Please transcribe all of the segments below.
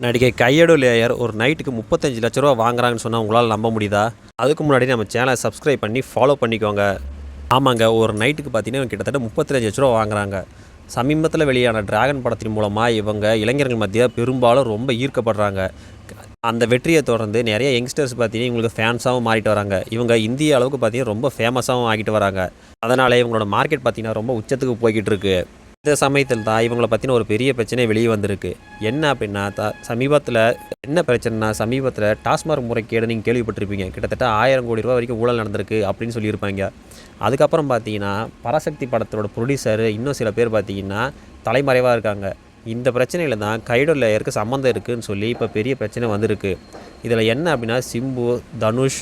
நடிகை கையடு லேயர் ஒரு நைட்டுக்கு முப்பத்தஞ்சு லட்ச ரூபா வாங்குறாங்கன்னு சொன்னால் உங்களால் நம்ப முடியுதா? அதுக்கு முன்னாடி நம்ம சேனலை சப்ஸ்கிரைப் பண்ணி ஃபாலோ பண்ணிக்கோங்க. ஆமாங்க ஒரு நைட்டுக்கு பார்த்தீங்கன்னா கிட்டத்தட்ட முப்பத்தஞ்சு லட்ச ரூபா வாங்குறாங்க. சமீபத்தில் வெளியான டிராகன் படத்தின் மூலமாக இவங்க இளைஞர்கள் மத்தியில் பெரும்பாலும் ரொம்ப ஈர்க்கப்படுறாங்க. அந்த வெற்றியை தொடர்ந்து நிறைய யங்ஸ்டர்ஸ் பார்த்தீங்கன்னா இவங்களுக்கு ஃபேன்ஸாகவும் மாறிட்டு வராங்க. இவங்க இந்திய அளவுக்கு பார்த்தீங்கன்னா ரொம்ப ஃபேமஸாகவும் ஆகிட்டு வராங்க. அதனால் இவங்களோட மார்க்கெட் பார்த்திங்கன்னா ரொம்ப உச்சத்துக்கு போய்கிட்டு இருக்குது இந்த சமயத்தில் தான் இவங்கள பற்றின ஒரு பெரிய பிரச்சனை வெளியே வந்திருக்கு. என்ன அப்படின்னா த சமீபத்தில் என்ன பிரச்சனைனா சமீபத்தில் டாஸ்மாக் முறைகேடு நீங்கள் கேள்விப்பட்டிருப்பீங்க. கிட்டத்தட்ட ஆயிரம் கோடி ரூபா வரைக்கும் ஊழல் நடந்திருக்கு அப்படின்னு சொல்லியிருப்பாங்க. அதுக்கப்புறம் பார்த்தீங்கன்னா பராசக்தி படத்தோட ப்ரொடியூசர் இன்னும் சில பேர் பார்த்தீங்கன்னா தலைமறைவாக இருக்காங்க. இந்த பிரச்சனையில் தான் கைடோ லேயருக்கு சம்மந்தம் இருக்குதுன்னு சொல்லி இப்போ பெரிய பிரச்சனை வந்திருக்கு. இதில் என்ன அப்படின்னா சிம்பு தனுஷ்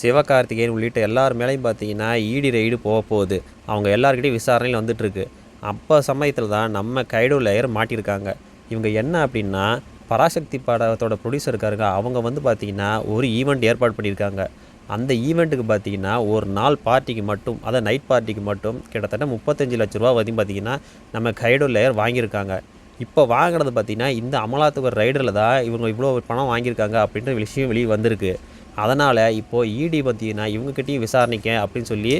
சிவகார்த்திகேயன் உள்ளிட்ட எல்லார் மேலேயும் பார்த்தீங்கன்னா ஈடி ரெய்டு போக போகுது அவங்க எல்லாருக்கிட்டையும் விசாரணையில் வந்துட்டுருக்கு அப்போ சமயத்தில் தான் நம்ம கைடோ லேயர் மாட்டியிருக்காங்க. இவங்க என்ன அப்படின்னா பராசக்தி படத்தோட ப்ரொடியூசர் இருக்காருங்க. அவங்க வந்து பார்த்திங்கன்னா ஒரு ஈவெண்ட் ஏற்பாடு பண்ணியிருக்காங்க. அந்த ஈவெண்ட்டுக்கு பார்த்தீங்கன்னா ஒரு நாள் பார்ட்டிக்கு மட்டும் அதாவது நைட் பார்ட்டிக்கு மட்டும் கிட்டத்தட்ட முப்பத்தஞ்சு லட்ச ரூபா வரையும் பார்த்தீங்கன்னா நம்ம கைடோ லேயர் வாங்கியிருக்காங்க. இப்போ வாங்கினது பார்த்தீங்கன்னா இந்த அமலாத்துக்கு ரைடரில் தான் இவங்க இவ்வளோ பணம் வாங்கியிருக்காங்க அப்படின்ற விஷயம் வெளியே வந்திருக்கு. அதனால் இப்போது இடி பார்த்தீங்கன்னா இவங்கக்கிட்டேயும் விசாரணைக்க அப்படின்னு சொல்லி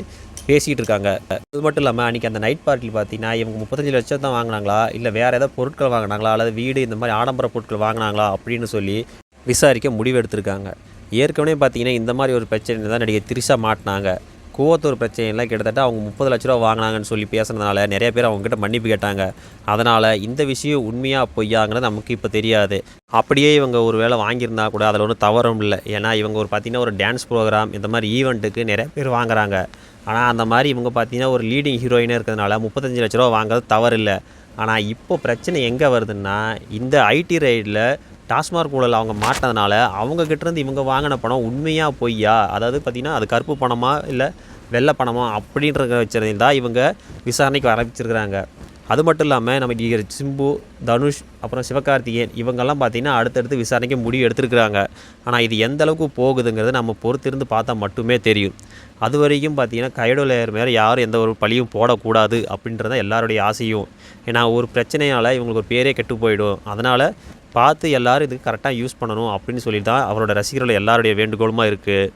பேசிகிட்டு இருக்காங்க அது மட்டும் இல்லாமல் அன்றைக்கி அந்த நைட் பார்ட்டியில் பார்த்தீங்கன்னா இவங்க முப்பத்தஞ்சு லட்சம் தான் வாங்கினாங்களா? இல்லை வேறு ஏதாவது பொருட்கள் வாங்கினாங்களா? அல்லது வீடு இந்த மாதிரி ஆடம்பர பொருட்கள் வாங்கினாங்களா? அப்படின்னு சொல்லி விசாரிக்க முடிவு எடுத்திருக்காங்க ஏற்கனவே பார்த்தீங்கன்னா இந்த மாதிரி ஒரு பிரச்சனை தான் நடிகை திரிசா மாட்டினாங்க. கூவத்தூர் பிரச்சனையில் கிட்டத்தட்ட அவங்க முப்பது லட்ச ரூபா வாங்கினாங்கன்னு சொல்லி பேசுனதுனால நிறைய பேர் அவங்ககிட்ட மன்னிப்பு கேட்டாங்க. அதனால் இந்த விஷயம் உண்மையாக பொய்யாங்கிறது நமக்கு இப்போ தெரியாது. அப்படியே இவங்க ஒரு வேளை வாங்கியிருந்தா கூட அதில் ஒன்றும் தவறும் இல்லை. ஏன்னா இவங்க ஒரு பார்த்திங்கன்னா ஒரு டான்ஸ் ப்ரோக்ராம் இந்த மாதிரி ஈவெண்ட்டுக்கு நிறைய பேர் வாங்குறாங்க. ஆனால் அந்த மாதிரி இவங்க பார்த்தீங்கன்னா ஒரு லீடிங் ஹீரோயினாக இருக்கிறதுனால முப்பத்தஞ்சு லட்ச ரூபா வாங்குறது தவறு இல்லை ஆனால் இப்போ பிரச்சனை எங்கே வருதுன்னா இந்த ஐடி ரைடில் டாஸ்மாக் ஊழல் அவங்க மாட்டினதுனால அவங்கக்கிட்டேருந்து இவங்க வாங்கின பணம் உண்மையாக பொய்யா? அதாவது பார்த்திங்கன்னா அது கருப்பு பணமா இல்லை வெள்ளை பணமா அப்படின்ற வச்சதில் இவங்க விசாரணைக்கு ஆரம்பிச்சிருக்கிறாங்க. அது மட்டும் இல்லாமல் நம்ம இங்கே சிம்பு தனுஷ் அப்புறம் சிவகார்த்திகேயன் இவங்கெல்லாம் பார்த்திங்கன்னா அடுத்தடுத்து விசாரணைக்கு முடிவு எடுத்திருக்கிறாங்க. ஆனால் இது எந்த அளவுக்கு போகுதுங்கிறது நம்ம பொறுத்திருந்து பார்த்தா மட்டுமே தெரியும். அது வரைக்கும் பார்த்தீங்கன்னா கைடோ லேயர் மேலே யாரும் எந்த ஒரு பழியும் போடக்கூடாது அப்படின்றத எல்லாருடைய ஆசையும். ஏன்னா ஒரு பிரச்சனையால் இவங்களுக்கு ஒரு பேரே கெட்டு போயிடும். அதனால் பார்த்து எல்லோரும் இதுக்கு கரெக்டாக யூஸ் பண்ணணும் அப்படின்னு சொல்லி தான் அவரோட ரசிகர்கள் எல்லாருடைய வேண்டுகோளுமாக இருக்குது